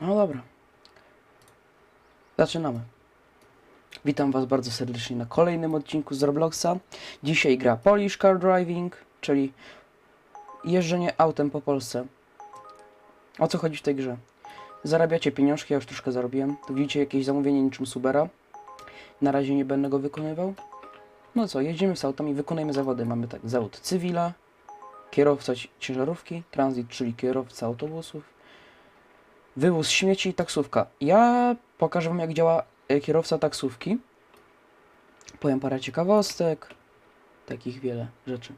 No dobra. Zaczynamy. Witam Was bardzo serdecznie na kolejnym odcinku z Robloxa. Dzisiaj gra Polish Car Driving, czyli jeżdżenie autem po Polsce. O co chodzi w tej grze? Zarabiacie pieniążki, ja już troszkę zarobiłem. Tu widzicie jakieś zamówienie niczym Subera. Na razie nie będę go wykonywał. No co, jedziemy z autami, wykonujemy zawody. Mamy tak, zawód cywila, kierowca ci- ciężarówki, transit, czyli kierowca autobusów, Wywóz śmieci i taksówka. Ja pokażę Wam, jak działa e, kierowca taksówki. Powiem parę ciekawostek. Takich wiele rzeczy.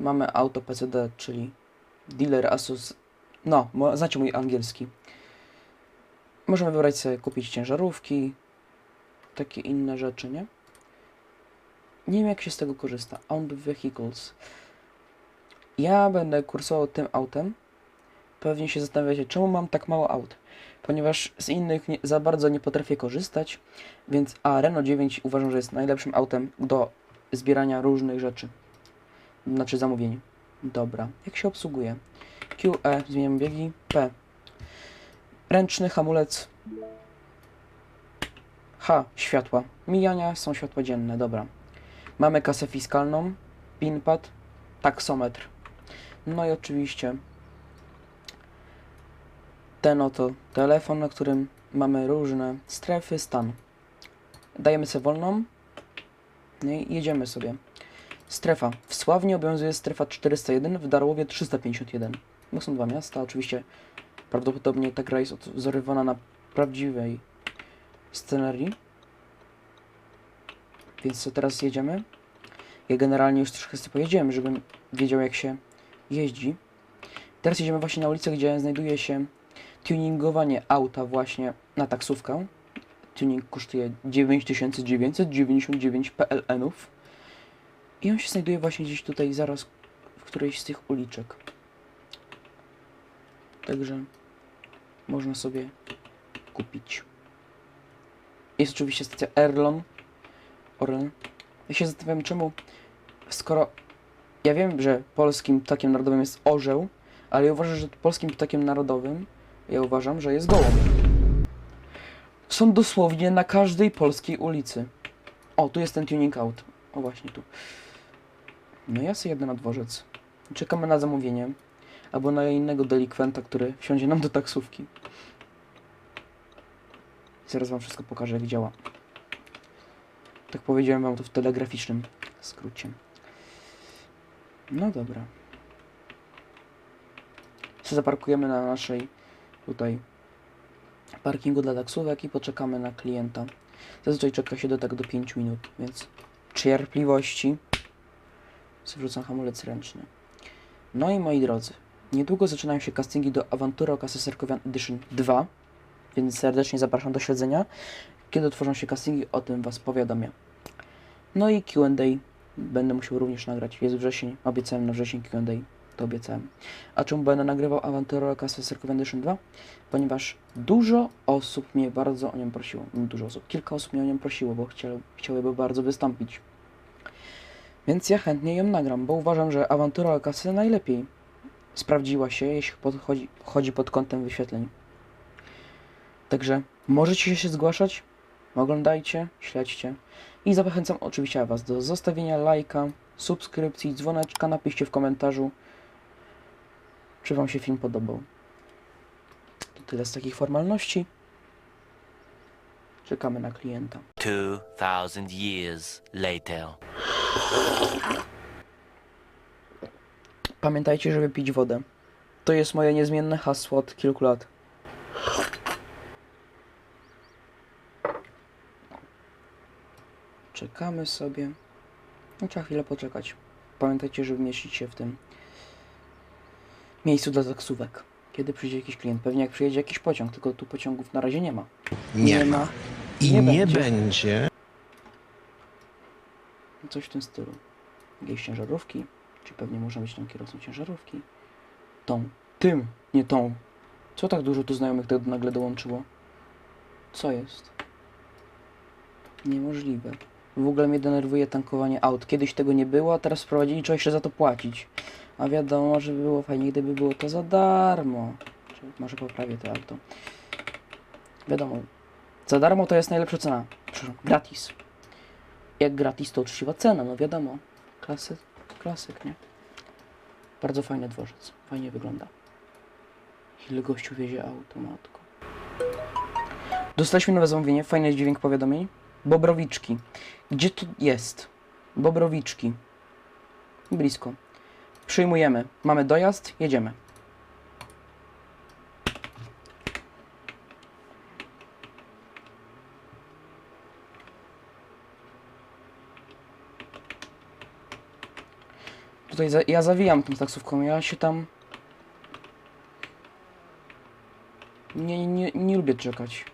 Mamy auto PCD, czyli Dealer Asus. No, znacie mój angielski. Możemy wybrać sobie kupić ciężarówki. Takie inne rzeczy, nie? Nie wiem, jak się z tego korzysta. Owned Vehicles. Ja będę kursował tym autem. Pewnie się zastanawiacie, czemu mam tak mało aut. Ponieważ z innych nie, za bardzo nie potrafię korzystać, więc a Renault 9 uważam, że jest najlepszym autem do zbierania różnych rzeczy. Znaczy zamówień. Dobra, jak się obsługuje? Q, E, zmieniam biegi, P. Ręczny hamulec. H, światła. Mijania są światła dzienne, dobra. Mamy kasę fiskalną, pinpad, taksometr. No i oczywiście ten oto telefon, na którym mamy różne strefy, stan. Dajemy sobie wolną. I jedziemy sobie. Strefa. W Sławnie obowiązuje strefa 401, w Darłowie 351. Bo są dwa miasta. Oczywiście prawdopodobnie ta gra jest odwzorowana na prawdziwej scenerii. Więc co teraz jedziemy? Ja generalnie już troszkę sobie pojedziemy, żebym wiedział jak się jeździ. Teraz jedziemy właśnie na ulicę, gdzie znajduje się tuningowanie auta właśnie na taksówkę. Tuning kosztuje 9999 PLN-ów. I on się znajduje właśnie gdzieś tutaj zaraz w którejś z tych uliczek. Także można sobie kupić. Jest oczywiście stacja Erlon. Orlen. Ja się zastanawiam czemu, skoro ja wiem, że polskim ptakiem narodowym jest orzeł, ale ja uważam, że polskim ptakiem narodowym ja uważam, że jest gołąb. Są dosłownie na każdej polskiej ulicy. O, tu jest ten tuning out. O, właśnie tu. No ja sobie jadę na dworzec. Czekamy na zamówienie. Albo na innego delikwenta, który wsiądzie nam do taksówki. Zaraz wam wszystko pokażę, jak działa. Tak powiedziałem wam to w telegraficznym skrócie. No dobra. się zaparkujemy na naszej tutaj parkingu dla taksówek i poczekamy na klienta. Zazwyczaj czeka się do tak do 5 minut, więc cierpliwości. Zwrócę hamulec ręczny. No i moi drodzy, niedługo zaczynają się castingi do Awantury Okasy Serkowian Edition 2, więc serdecznie zapraszam do śledzenia. Kiedy otworzą się castingi, o tym Was powiadomię. No i Q&A będę musiał również nagrać. Jest wrzesień, obiecałem na wrzesień Q&A to obiecałem. A czemu będę nagrywał Awanturę Castle Edition 2? Ponieważ dużo osób mnie bardzo o nią prosiło. Nie dużo osób, kilka osób mnie o nią prosiło, bo chciały, chciałyby bardzo wystąpić. Więc ja chętnie ją nagram, bo uważam, że Awantura Castle najlepiej sprawdziła się, jeśli podchodzi, chodzi pod kątem wyświetleń. Także możecie się zgłaszać, oglądajcie, śledźcie i zachęcam oczywiście Was do zostawienia lajka, subskrypcji, dzwoneczka, napiszcie w komentarzu, czy Wam się film podobał. To tyle z takich formalności. Czekamy na klienta. 2000 years later. Pamiętajcie, żeby pić wodę. To jest moje niezmienne hasło od kilku lat. Czekamy sobie. No, trzeba chwilę poczekać. Pamiętajcie, żeby mieścić się w tym miejscu dla taksówek. Kiedy przyjdzie jakiś klient? Pewnie jak przyjedzie jakiś pociąg, tylko tu pociągów na razie nie ma. Nie ma. I Nie będzie. Coś w tym stylu. Jakieś ciężarówki, czy pewnie można być tą kierowcą ciężarówki. Tą, tym, nie tą. Co tak dużo tu znajomych tak nagle dołączyło? Co jest? Niemożliwe. W ogóle mnie denerwuje tankowanie aut. Kiedyś tego nie było, a teraz wprowadzili, trzeba jeszcze za to płacić. A wiadomo, że by było fajnie, gdyby było to za darmo. Może poprawię to auto. Wiadomo, za darmo to jest najlepsza cena. Przepraszam, gratis. Jak gratis, to uczciwa cena, no wiadomo. Klasyk, klasyk, nie? Bardzo fajny dworzec. Fajnie wygląda. Ile gościu wiezie auto, matko. Dostaliśmy nowe zamówienie, fajny dźwięk powiadomień. Bobrowiczki. Gdzie to jest? Bobrowiczki. Blisko. Przyjmujemy. Mamy dojazd, jedziemy. Tutaj za, ja zawijam tą taksówką, ja się tam... Nie, nie, nie lubię czekać.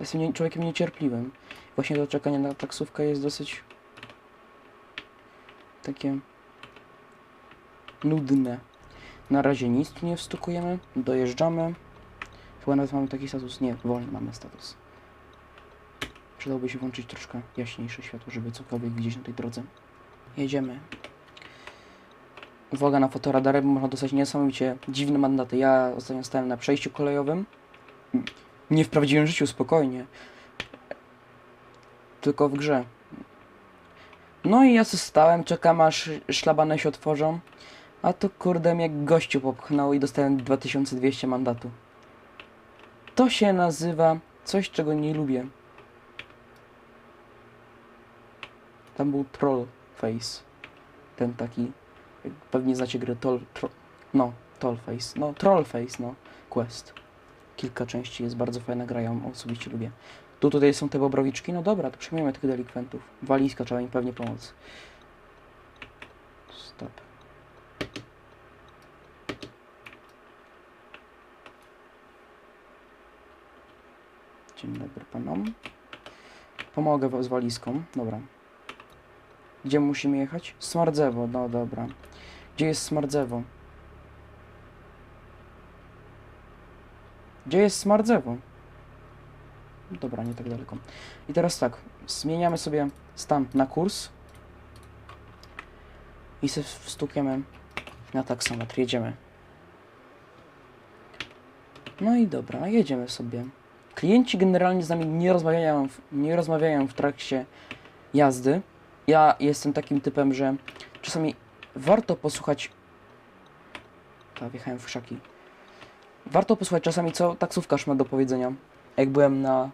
Jestem nie, człowiekiem niecierpliwym. Właśnie to czekanie na taksówkę jest dosyć... takie... nudne. Na razie nic tu nie wstukujemy, dojeżdżamy. Chyba nawet mamy taki status. Nie, wolny mamy status. Przydałoby się włączyć troszkę jaśniejsze światło, żeby cokolwiek widzieć na tej drodze. Jedziemy. Uwaga na fotoradary, bo można dostać niesamowicie dziwne mandaty. Ja ostatnio stałem na przejściu kolejowym. Nie w prawdziwym życiu, spokojnie. Tylko w grze. No i ja stałem, czekam aż szlabane się otworzą. A to kurde mnie gościu popchnął i dostałem 2200 mandatu. To się nazywa coś, czego nie lubię. Tam był troll face. Ten taki. jak Pewnie znacie grę troll. Tro, no, trollface. No, trollface, no. Quest. Kilka części jest bardzo fajna gra, ja osobiście lubię. Tu tutaj są te bobrowiczki, no dobra, to przyjmujemy tych delikwentów. Walizka, trzeba im pewnie pomóc. Stop. Dzień dobry panom. Pomogę z walizką. Dobra. Gdzie musimy jechać? Smardzewo, no dobra. Gdzie jest Smardzewo? Gdzie jest Smardzewo? Dobra, nie tak daleko. I teraz tak, zmieniamy sobie stan na kurs i se wstukiemy na taksometr. Jedziemy. No i dobra, jedziemy sobie. Klienci generalnie z nami nie rozmawiają, nie rozmawiają w trakcie jazdy. Ja jestem takim typem, że czasami warto posłuchać. Tak, wjechałem w krzaki. Warto posłuchać czasami, co taksówkarz ma do powiedzenia. Jak byłem na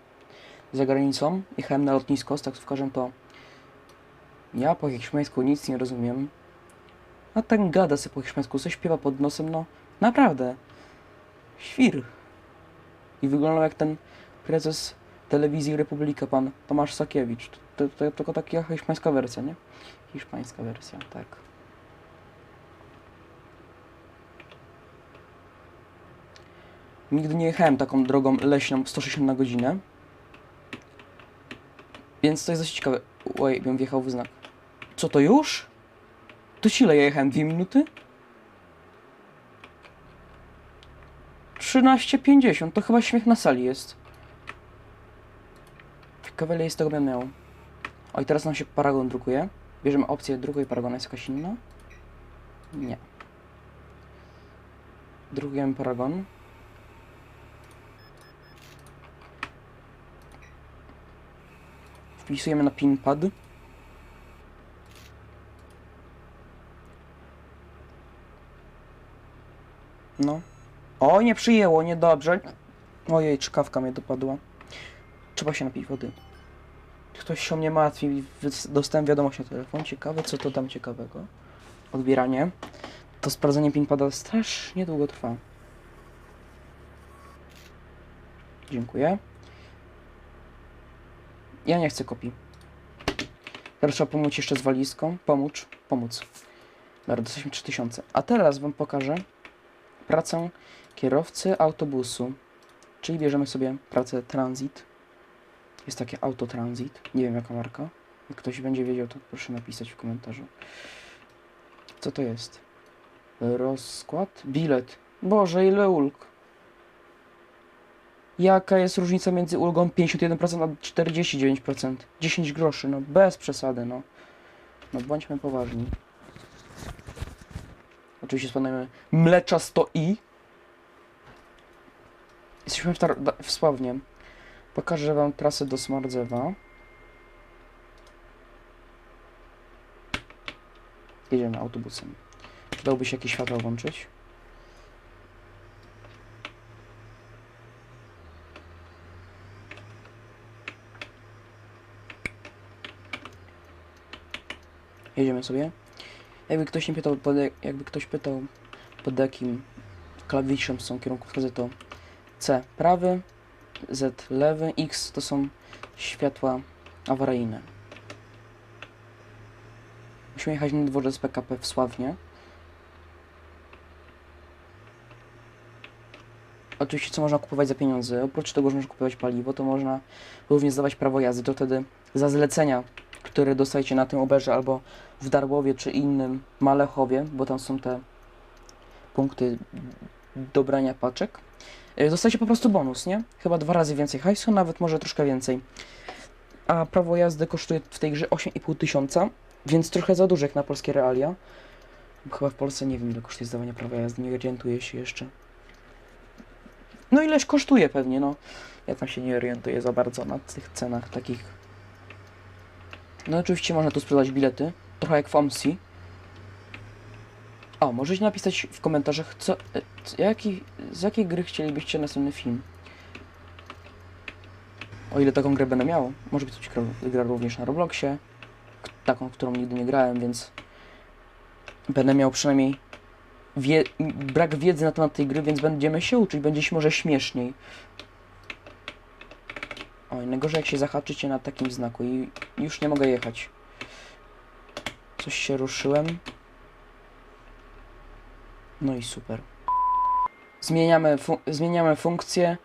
za granicą, jechałem na lotnisko z taksówkarzem, to ja po hiszpańsku nic nie rozumiem. A ten gada sobie po hiszpańsku, coś śpiewa pod nosem, no naprawdę. Świr. I wyglądał jak ten prezes telewizji Republika, pan Tomasz Sakiewicz. To, to, to tylko taka hiszpańska wersja, nie? Hiszpańska wersja, tak. Nigdy nie jechałem taką drogą leśną 160 na godzinę. Więc to jest dość ciekawe. Oj, bym wjechał w znak. Co to już? To ile ja jechałem? Dwie minuty? 13.50, to chyba śmiech na sali jest. Ile jest tego będę miał. O i teraz nam się paragon drukuje. Bierzemy opcję drugiej paragona, jest jakaś inna? Nie. Drukujemy paragon. Wpisujemy na pinpad. No. O, nie przyjęło, niedobrze. Ojej, czkawka mnie dopadła. Trzeba się napić wody. Ktoś się o mnie martwi. Dostałem wiadomość na telefon. Ciekawe, co to tam ciekawego. Odbieranie. To sprawdzenie pinpada strasznie długo trwa. Dziękuję. Ja nie chcę kopii. Teraz trzeba pomóc jeszcze z walizką. Pomóc. Pomóc. Dobra, dostaliśmy 3000. A teraz wam pokażę pracę kierowcy autobusu. Czyli bierzemy sobie pracę transit. Jest takie autotransit. Nie wiem jaka marka. Jak ktoś będzie wiedział, to proszę napisać w komentarzu. Co to jest? Rozkład? Bilet. Boże, ile ulg. Jaka jest różnica między ulgą 51% a 49%? 10 groszy, no bez przesady, no. No bądźmy poważni. Oczywiście spamiętajmy mlecza 100 i. Jesteśmy w, Tar- w. Pokażę wam trasę do Smardzewa. Jedziemy autobusem. Przydałoby się jakieś światła włączyć. Jedziemy sobie. Jakby ktoś nie pytał, pod, jak- jakby ktoś pytał, pod jakim klawiszem są kierunkowskazy, to C prawy, Z lewy, X to są światła awaryjne. Musimy jechać na dworzec PKP w Sławnie. Oczywiście co można kupować za pieniądze? Oprócz tego, że można kupować paliwo, to można również zdawać prawo jazdy. To wtedy za zlecenia, które dostajecie na tym oberze albo w Darłowie czy innym Malechowie, bo tam są te punkty dobrania paczek. E, Dostajecie po prostu bonus, nie? Chyba dwa razy więcej hajsu, nawet może troszkę więcej. A prawo jazdy kosztuje w tej grze 8,5 tysiąca, więc trochę za dużo jak na polskie realia. Chyba w Polsce nie wiem ile kosztuje zdawanie prawa jazdy, nie orientuję się jeszcze. No ileś kosztuje pewnie, no. Ja tam się nie orientuję za bardzo na tych cenach takich. No oczywiście można tu sprzedać bilety, trochę jak w OMSI. O, możecie napisać w komentarzach, co, e, co jaki, z jakiej gry chcielibyście następny film. O ile taką grę będę miał. Może być gra, również na Robloxie. Taką, którą nigdy nie grałem, więc będę miał przynajmniej wie, brak wiedzy na temat tej gry, więc będziemy się uczyć, będzie się może śmieszniej. Oj, najgorzej jak się zahaczycie na takim znaku i już nie mogę jechać. Coś się ruszyłem. No i super. Zmieniamy, fu zmieniamy funkcję.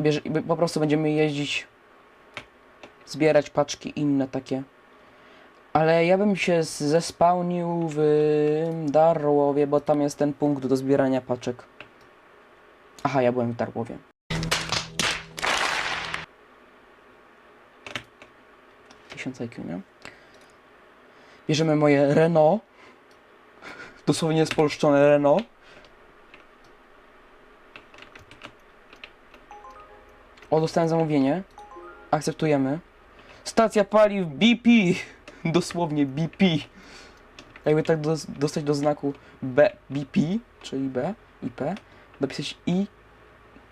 Bierze, po prostu będziemy jeździć, zbierać paczki inne takie. Ale ja bym się zespałnił w Darłowie, bo tam jest ten punkt do zbierania paczek. Aha, ja byłem w Darłowie. Tysiąc IQ, nie? Bierzemy moje Renault. Dosłownie spolszczone Renault. O, dostałem zamówienie. Akceptujemy. Stacja paliw BP. Dosłownie BP. Jakby tak dos- dostać do znaku B, BP, czyli B, IP, napisać I,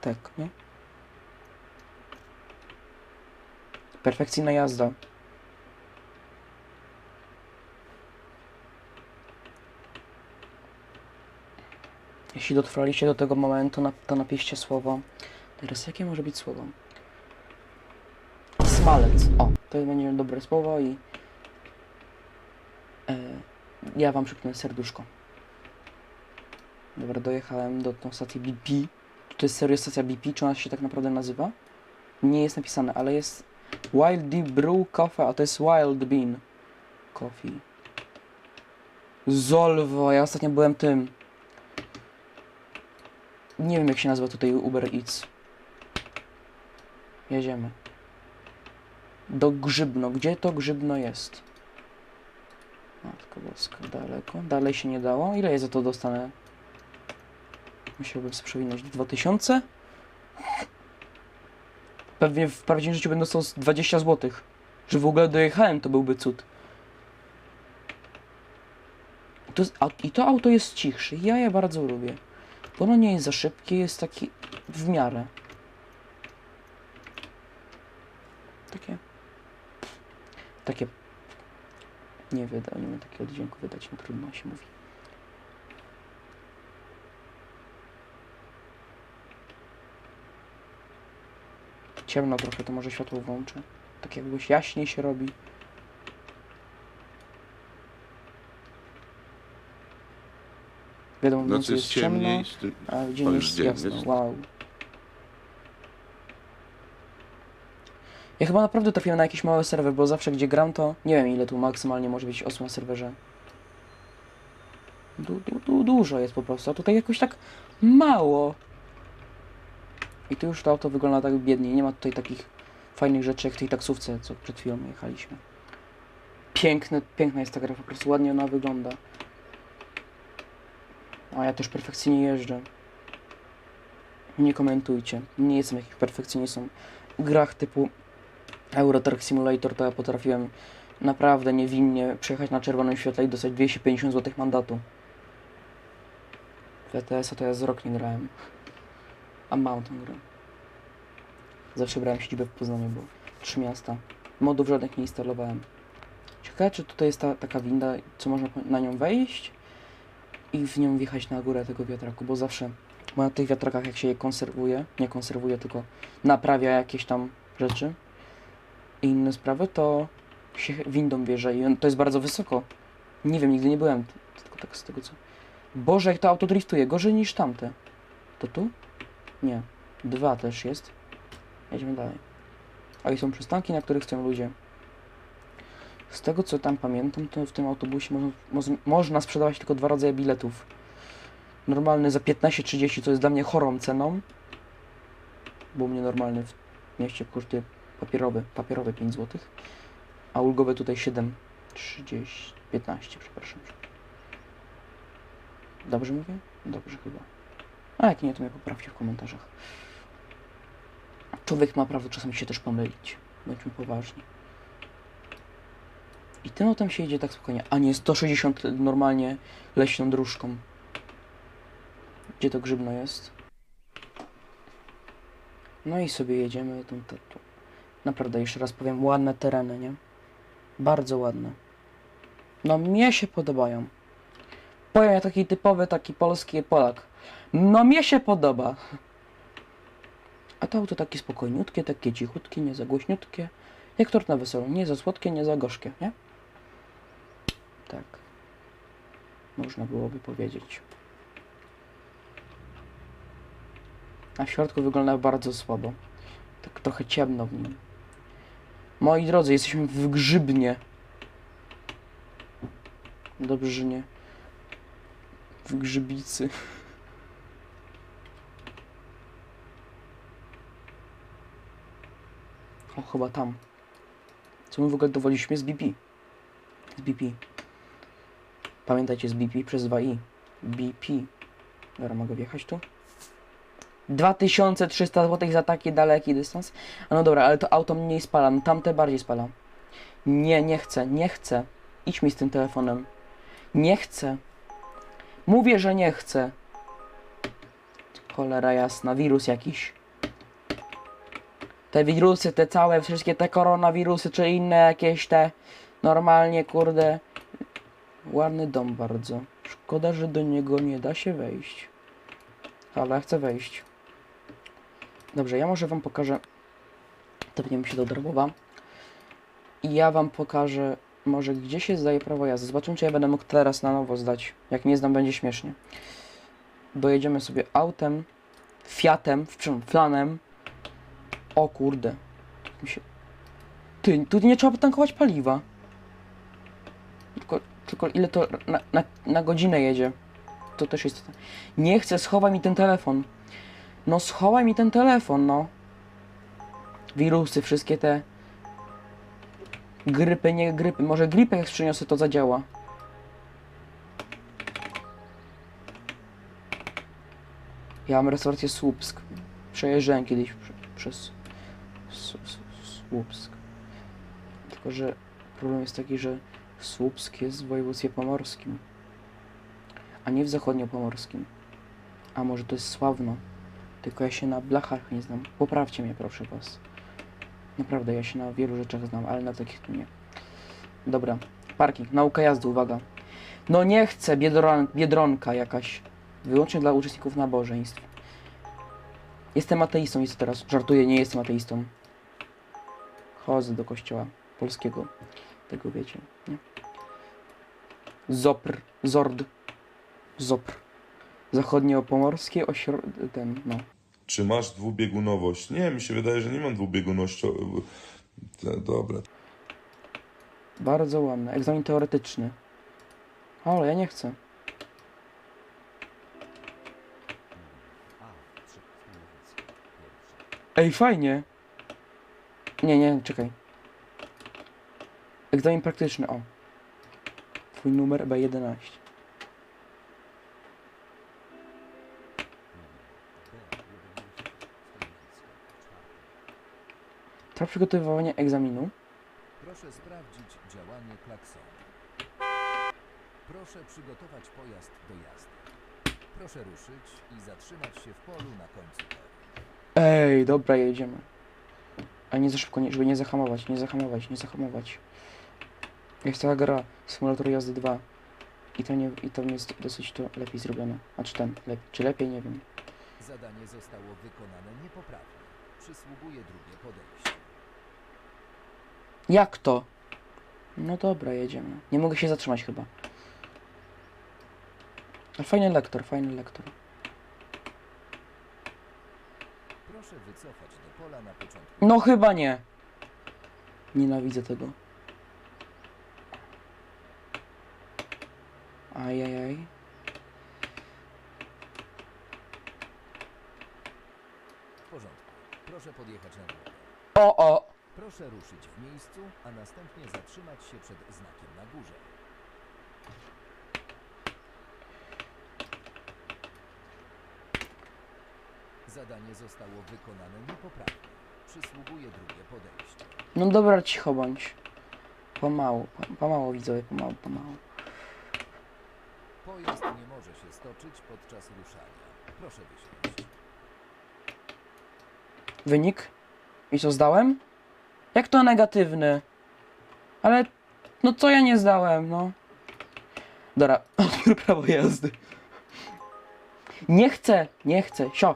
tak, nie? Perfekcyjna jazda. Jeśli dotrwaliście do tego momentu, to napiszcie słowo. Teraz jakie może być słowo? Smalec. O, to będzie dobre słowo i e, ja wam przypnę serduszko. Dobra, dojechałem do tą stacji BP. Czy to jest serio stacja BP? Czy ona się tak naprawdę nazywa? Nie jest napisane, ale jest Wild Brew Coffee, a to jest Wild Bean Coffee. Zolwo, ja ostatnio byłem tym. Nie wiem jak się nazywa tutaj Uber Eats. Jedziemy. Do Grzybno. Gdzie to Grzybno jest? Matko boska, daleko. Dalej się nie dało. Ile ja za to dostanę? Musiałbym sobie przewinąć 2000? Pewnie w prawdziwym życiu będę dostał z 20 zł. Że w ogóle dojechałem, to byłby cud. To, a, I to auto jest cichsze. Ja je bardzo lubię. Bo ono nie jest za szybkie, jest taki w miarę. Takie. Takie. Nie wyda, nie wiem takiego dźwięku wydać, no trudno się mówi. Ciemno trochę, to może światło włączę. Tak jakbyś jaśniej się robi. Wiadomo, w Nocy jest ciemno, a w dzień jest jasno. jest. Wow. Ja chyba naprawdę trafiłem na jakiś mały serwer, bo zawsze gdzie gram to nie wiem ile tu maksymalnie może być osób na serwerze. Du, du, du, dużo jest po prostu, a tutaj jakoś tak mało. I tu już to auto wygląda tak biednie, nie ma tutaj takich fajnych rzeczy jak w tej taksówce, co przed chwilą jechaliśmy. Piękne, piękna jest ta gra, po prostu ładnie ona wygląda. A ja też perfekcyjnie jeżdżę. Nie komentujcie. Nie jestem jakimś perfekcjonistą. W grach typu Euro Truck Simulator to ja potrafiłem naprawdę niewinnie przejechać na czerwonym świetle i dostać 250 zł mandatu. W ETS-a to ja z rok nie grałem. A Mountain grę. Zawsze brałem siedzibę w Poznaniu, bo trzy miasta. Modów żadnych nie instalowałem. Ciekawe, czy tutaj jest ta, taka winda, co można na nią wejść i w nią wjechać na górę tego wiatraku, bo zawsze bo na tych wiatrakach jak się je konserwuje, nie konserwuje, tylko naprawia jakieś tam rzeczy i inne sprawy, to się windą bierze i to jest bardzo wysoko. Nie wiem, nigdy nie byłem, tylko tak z tego co... Boże, jak to auto driftuje, gorzej niż tamte. To tu? Nie. Dwa też jest. Jedziemy dalej. A i są przystanki, na których stoją ludzie. Z tego co tam pamiętam, to w tym autobusie można, moz- można sprzedawać tylko dwa rodzaje biletów. Normalny za 15-30, co jest dla mnie chorą ceną. Bo u mnie normalny w mieście kosztuje papierowy, papierowy 5 zł. A ulgowe tutaj 7, 30, 15, przepraszam. Dobrze mówię? Dobrze chyba. A jak nie, to mnie poprawcie w komentarzach. Człowiek ma prawo czasem się też pomylić. Bądźmy poważni. I tym autem się idzie tak spokojnie, a nie 160 normalnie leśną dróżką. Gdzie to grzybno jest? No i sobie jedziemy. Tu, tu. Naprawdę, jeszcze raz powiem, ładne tereny, nie? Bardzo ładne. No mnie się podobają. Powiem ja taki typowy, taki polski Polak. No mnie się podoba. A to auto takie spokojniutkie, takie cichutkie, nie za głośniutkie. Jak tort na weselu. Nie za słodkie, nie za gorzkie, nie? Tak. Można byłoby powiedzieć. A w środku wygląda bardzo słabo. Tak trochę ciemno w nim. Moi drodzy, jesteśmy w Grzybnie. Dobrze, że nie w Grzybicy. O, chyba tam. Co my w ogóle dowoliliśmy z BP? Z BP. Pamiętajcie, z BP przez 2i. BP. Dobra, mogę wjechać tu? 2300 zł za taki daleki dystans. A no dobra, ale to auto mniej spala, no tamte bardziej spala. Nie, nie chcę, nie chcę. Idź mi z tym telefonem. Nie chcę. Mówię, że nie chcę. Cholera jasna, wirus jakiś. Te wirusy, te całe, wszystkie te koronawirusy, czy inne jakieś te, normalnie, kurde, ładny dom bardzo. Szkoda, że do niego nie da się wejść. Ale chcę wejść. Dobrze, ja może wam pokażę, tepniemy się do Darbowa. I ja wam pokażę, może gdzie się zdaje prawo jazdy. Zobaczymy, czy ja będę mógł teraz na nowo zdać. Jak nie znam, będzie śmiesznie. Dojedziemy sobie autem, Fiatem, przepraszam, Flanem, o kurde. Ty, tu nie trzeba tankować paliwa. Tylko, ile to na, na, na godzinę jedzie? To też jest... Nie chcę, schowaj mi ten telefon. No schowaj mi ten telefon, no. Wirusy, wszystkie te... Grypy, nie grypy. Może gripę jak przyniosę, to zadziała. Ja mam restaurację Słupsk. Przejeżdżałem kiedyś prze, przez Słupsk. Tylko, że problem jest taki, że Słupsk jest w województwie pomorskim, a nie w zachodniopomorskim. A może to jest Sławno, tylko ja się na blachach nie znam. Poprawcie mnie, proszę was. Naprawdę, ja się na wielu rzeczach znam, ale na takich tu nie. Dobra, parking, nauka jazdy, uwaga. No nie chcę, biedron, biedronka jakaś. Wyłącznie dla uczestników nabożeństw. Jestem ateistą co teraz? Żartuję, nie jestem ateistą. Chodzę do kościoła polskiego. Tego wiecie, nie? Zopr, Zord, Zopr. Zachodniopomorskie ośrodek, ten, no. Czy masz dwubiegunowość? Nie, mi się wydaje, że nie mam dwubieguności. Te- Dobra. Bardzo ładne. Egzamin teoretyczny. Ale ja nie chcę. Ej, fajnie. Nie, nie, czekaj. Egzamin praktyczny, o. Twój numer EB11. To przygotowywanie egzaminu. Proszę sprawdzić działanie klaksonu. Proszę przygotować pojazd do jazdy. Proszę ruszyć i zatrzymać się w polu na końcu. Ej, dobra, jedziemy. A nie za szybko, żeby nie zahamować, nie zahamować, nie zahamować. Jest taka gra, Simulator Jazdy 2. I to nie, i to jest dosyć to lepiej zrobione. A czy ten, lep, czy lepiej, nie wiem. Zadanie zostało wykonane niepoprawnie. Przysługuje drugie podejście. Jak to? No dobra, jedziemy. Nie mogę się zatrzymać chyba. Ale fajny lektor, fajny lektor. Proszę wycofać do pola na początku. No chyba nie. Nienawidzę tego. Ajajaj. W porządku. Proszę podjechać na drogę. O, o! Proszę ruszyć w miejscu, a następnie zatrzymać się przed znakiem na górze. Zadanie zostało wykonane niepoprawnie. Przysługuje drugie podejście. No dobra, cicho bądź. Pomału, po- pomału widzowie, pomału, pomału. Się stoczyć podczas ruszania. Proszę wysiąść. Wynik? I co zdałem? Jak to negatywny? Ale, no co ja nie zdałem, no. Dobra, odbiór prawo jazdy. Nie chcę, nie chcę, sio.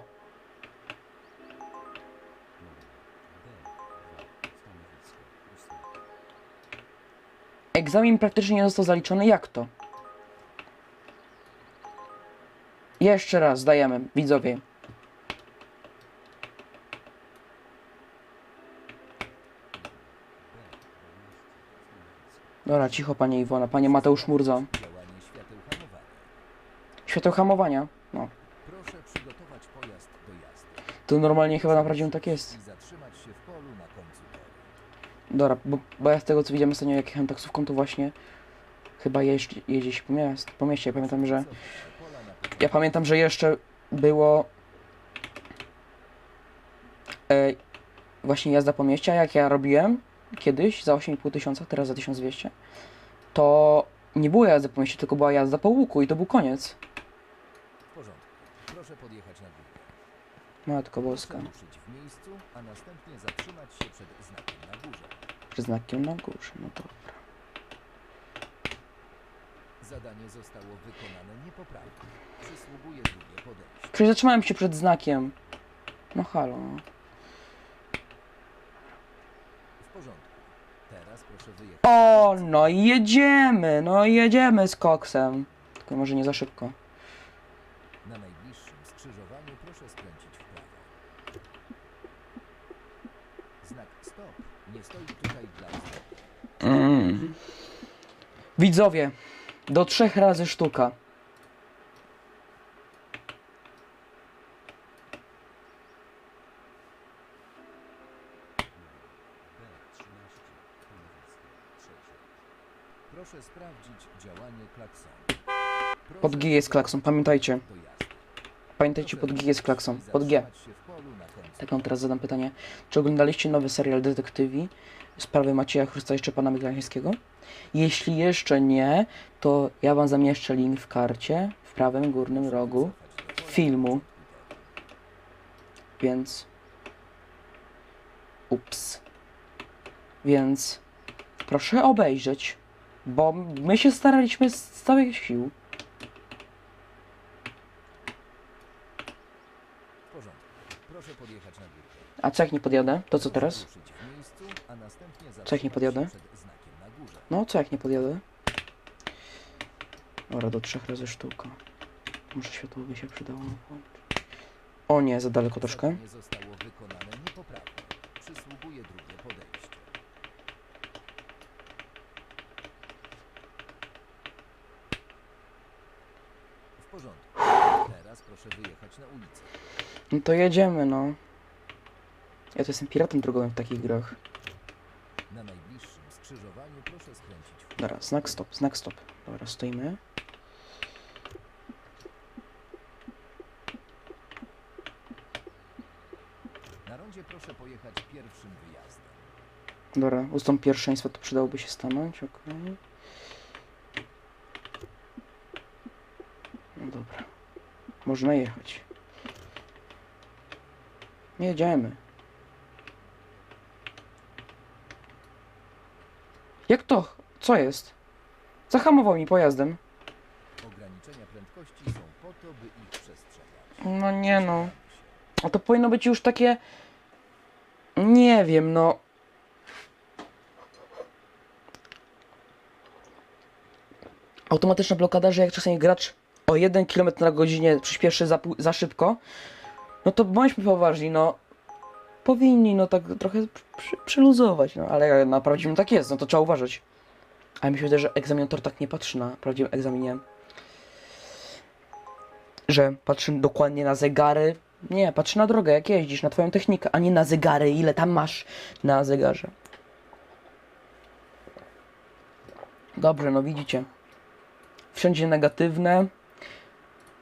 Egzamin praktycznie nie został zaliczony, jak to? Jeszcze raz, zdajemy, widzowie. Dobra, cicho panie Iwona, panie Mateusz Murza. Świateł hamowania. No, Proszę przygotować pojazd do jazdy. to normalnie chyba naprawdę tak jest. Dobra, bo, bo ja z tego co widziałem ostatnio jak jechałem taksówką, to właśnie chyba jeździ, jeździ się po, miast, po mieście. Ja pamiętam, że ja pamiętam, że jeszcze było e, właśnie jazda po mieście, jak ja robiłem kiedyś za 8,5 tysiąca, teraz za 1200, to nie było jazdy po mieście, tylko była jazda po łuku i to był koniec. W porządku. Proszę podjechać na górę. Matko Boska. Proszę ruszyć w miejscu, a następnie zatrzymać się przed znakiem na górze. Przed znakiem na górze, no dobra. Zadanie zostało wykonane niepoprawnie. Przysługuje drugie podejście. Przecież zatrzymałem się przed znakiem. No halo. W porządku. Teraz proszę wyjechać. O, no i jedziemy, no i jedziemy z koksem. Tylko może nie za szybko. Na najbliższym skrzyżowaniu proszę skręcić w prawo. Znak stop nie stoi tutaj dla. Mm. Widzowie, do trzech razy sztuka. Proszę sprawdzić działanie klaksonu. Pod G jest klakson, pamiętajcie. Pamiętajcie, pod G jest klakson. Pod G. Tak wam teraz zadam pytanie. Czy oglądaliście nowy serial Detektywi? Sprawy Macieja Chrysta i Szczepana Miklańskiego? Jeśli jeszcze nie, to ja wam zamieszczę link w karcie, w prawym górnym rogu filmu. Więc. Ups. Więc. Proszę obejrzeć. Bo my się staraliśmy z całych sił. W porządku. Proszę podjechać na górę. A co jak nie podjadę? To co teraz? a następnie nie podjadę? No, co jak nie podjadę? Dobra, do trzech razy sztuka. Może światło by się przydało. O nie, za daleko troszkę. W porządku. Teraz proszę wyjechać na ulicę. No to jedziemy, no. Ja to jestem piratem drogowym w takich grach. Na najbliższym skrzyżowaniu proszę skręcić w Dobra, znak stop, znak stop. Dobra, stoimy. Na rondzie proszę pojechać pierwszym wyjazdem. Dobra, ustąp pierwszeństwa to przydałoby się stanąć, okej. No dobra. Można jechać. Jedziemy. Jak to? Co jest? Zahamował mi pojazdem. Ograniczenia prędkości są po to, by ich przestrzegać. No nie no. A to powinno być już takie... Nie wiem, no... Automatyczna blokada, że jak czasami gracz o 1 km na godzinę przyspieszy za, za szybko, no to bądźmy poważni, no... Powinni, no tak trochę przy, przyluzować, no ale na prawdziwym tak jest, no to trzeba uważać. Ale mi się wydaje, że egzaminator tak nie patrzy na prawdziwym egzaminie że patrzy dokładnie na zegary. Nie, patrzy na drogę, jak jeździsz, na twoją technikę, a nie na zegary, ile tam masz na zegarze. Dobrze, no widzicie. Wszędzie negatywne.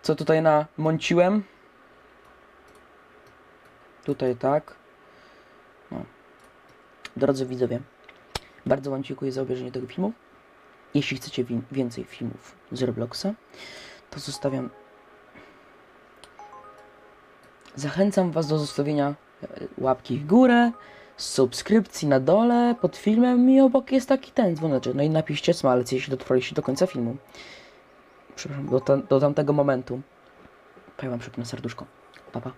Co tutaj namąciłem? Tutaj tak. No. Drodzy widzowie, bardzo Wam dziękuję za obejrzenie tego filmu. Jeśli chcecie wi- więcej filmów z Robloxa, to zostawiam Zachęcam Was do zostawienia e, łapki w górę, subskrypcji na dole pod filmem i obok jest taki ten dzwoneczek. No i napiszcie smalec, jeśli dotrwaliście do końca filmu. Przepraszam, do, ta, do tamtego momentu. Powiem Wam szybko na serduszko. Pa, pa.